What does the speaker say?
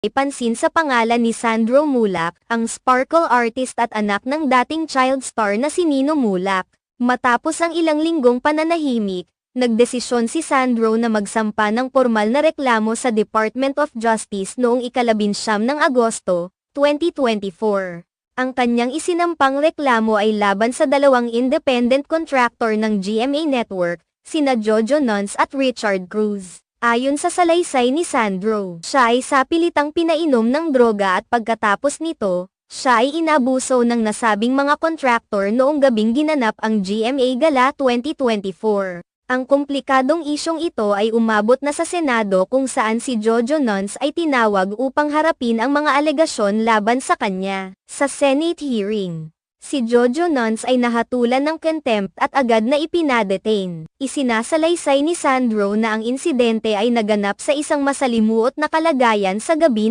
Ipansin sa pangalan ni Sandro Mulak, ang sparkle artist at anak ng dating child star na si Nino Mulak. Matapos ang ilang linggong pananahimik, nagdesisyon si Sandro na magsampa ng formal na reklamo sa Department of Justice noong ikalabinsyam ng Agosto, 2024. Ang kanyang isinampang reklamo ay laban sa dalawang independent contractor ng GMA Network, sina Jojo Nuns at Richard Cruz. Ayon sa salaysay ni Sandro, siya ay sapilitang pinainom ng droga at pagkatapos nito, siya ay inabuso ng nasabing mga contractor noong gabing ginanap ang GMA Gala 2024. Ang komplikadong isyong ito ay umabot na sa Senado kung saan si Jojo Nuns ay tinawag upang harapin ang mga alegasyon laban sa kanya. Sa Senate hearing, Si Jojo Nuns ay nahatulan ng contempt at agad na ipinadetain. Isinasalaysay ni Sandro na ang insidente ay naganap sa isang masalimuot na kalagayan sa gabi